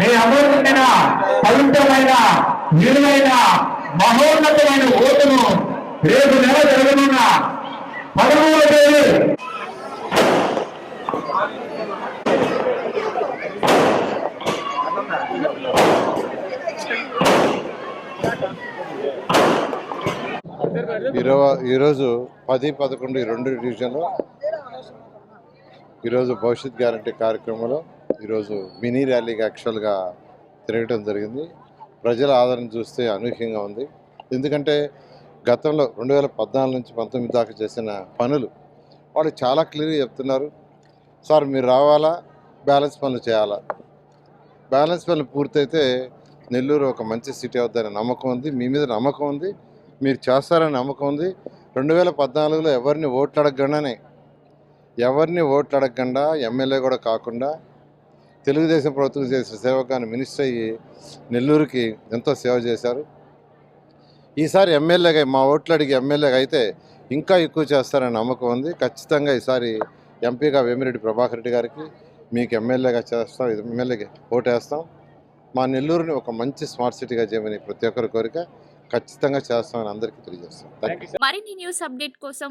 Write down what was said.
మీ పవిత్రమైన విలువైన మహోన్నతమైన ఓటును రేపు నెల జరగనున్న పదమూడు పేరు ఈరోజు పది పదకొండు రెండు డివిజన్లు. ఈరోజు భవిష్యత్ గ్యారంటీ కార్యక్రమంలో ఈరోజు మినీ ర్యాలీగా యాక్చువల్గా తిరగటం జరిగింది. ప్రజల ఆదరణ చూస్తే అనూహ్యంగా ఉంది. ఎందుకంటే గతంలో రెండు వేల పద్నాలుగు నుంచి పంతొమ్మిది దాకా చేసిన పనులు వాళ్ళు చాలా క్లియర్గా చెప్తున్నారు. సార్ మీరు రావాలా? బ్యాలెన్స్ పనులు చేయాలా? బ్యాలెన్స్ పనులు పూర్తయితే నెల్లూరు ఒక మంచి సిటీ అవుతుందనే నమ్మకం ఉంది. మీ మీద నమ్మకం ఉంది. మీరు చేస్తారని నమ్మకం ఉంది. రెండు వేల పద్నాలుగులో ఎవరిని ఓట్లు అడగకుండానే ఎవరిని ఓట్లు అడగకుండా ఎమ్మెల్యే కూడా కాకుండా తెలుగుదేశం ప్రభుత్వం చేసిన సేవకాన్ని మినిస్టర్ అయ్యి నెల్లూరుకి ఎంతో సేవ చేశారు. ఈసారి ఎమ్మెల్యేగా మా ఓట్లు అడిగి ఎమ్మెల్యేగా అయితే ఇంకా ఎక్కువ చేస్తారని నమ్మకం ఉంది. ఖచ్చితంగా ఈసారి ఎంపీగా వేమిరెడ్డి ప్రభాకర్ రెడ్డి గారికి మీకు ఎమ్మెల్యేగా చేస్తాం ఎమ్మెల్యేకి ఓటేస్తాం. మా నెల్లూరుని ఒక మంచి స్మార్ట్ సిటీగా చేయమని ప్రతి ఒక్కరి కోరిక ఖచ్చితంగా చేస్తామని అందరికీ తెలియజేస్తాం. థ్యాంక్ యూ మరిన్ని న్యూస్ అప్డేట్ కోసం